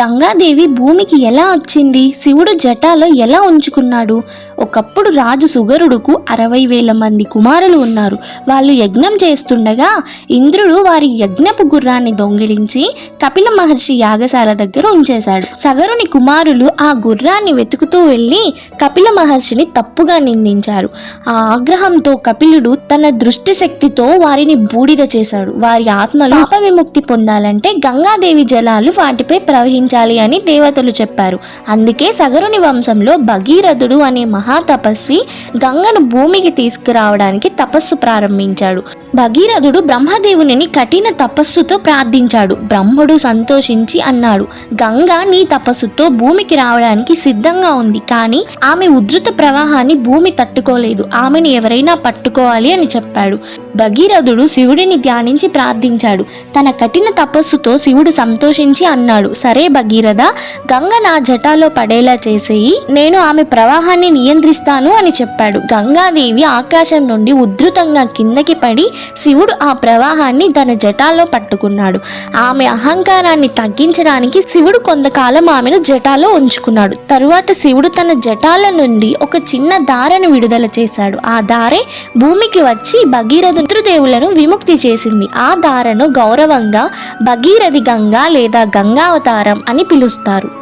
గంగాదేవి భూమికి ఎలా వచ్చింది? శివుడు జటాలో ఎలా ఉంచుకున్నాడు? ఒకప్పుడు రాజు సుగరుడుకు అరవై వేల మంది కుమారులు ఉన్నారు. వాళ్ళు యజ్ఞం చేస్తుండగా ఇంద్రుడు వారి యజ్ఞపు గుర్రాన్ని దొంగిలించి కపిల మహర్షి యాగశాల దగ్గర ఉంచేశాడు. సగరుని కుమారులు ఆ గుర్రాన్ని వెతుకుతూ వెళ్ళి కపిల మహర్షిని తప్పుగా నిందించారు. ఆ ఆగ్రహంతో కపిలుడు తన దృష్టి శక్తితో వారిని బూడిద చేశాడు. వారి ఆత్మలు విముక్తి పొందాలంటే గంగాదేవి జలాలు వాటిపై ప్రవహించాలి అని దేవతలు చెప్పారు. అందుకే సగరుని వంశంలో భగీరథుడు అనే మహా మహాతపస్వి గంగను భూమికి తీసుకురావడానికి తపస్సు ప్రారంభించాడు. భగీరథుడు బ్రహ్మదేవుని కఠిన తపస్సుతో ప్రార్థించాడు. బ్రహ్ముడు సంతోషించి అన్నాడు గంగ నీ తపస్సుతో భూమికి రావడానికి సిద్ధంగా ఉంది. కానీ ఆమె ఉధృత ప్రవాహాన్ని భూమి తట్టుకోలేదు. ఆమెను ఎవరైనా పట్టుకోవాలి అని చెప్పాడు. భగీరథుడు శివుడిని ధ్యానించి ప్రార్థించాడు. తన కఠిన తపస్సుతో శివుడు సంతోషించి అన్నాడు సరే భగీరథ గంగ నా జటాలో పడేలా చేసేయి. నేను ఆమె ప్రవాహాన్ని నియంత్రిస్తాను అని చెప్పాడు. గంగాదేవి ఆకాశం నుండి ఉధృతంగా కిందకి పడి శివుడు ఆ ప్రవాహాన్ని తన జటాలో పట్టుకున్నాడు. ఆమె అహంకారాన్ని తగ్గించడానికి శివుడు కొంతకాలం ఆమెను జటాలో ఉంచుకున్నాడు. తరువాత శివుడు తన జటాల నుండి ఒక చిన్న దారను విడుదల చేశాడు. ఆ దారే భూమికి వచ్చి భగీరథ విముక్తి చేసింది. ఆ దారను గౌరవంగా భగీరథి గంగా లేదా గంగావతారం అని పిలుస్తారు.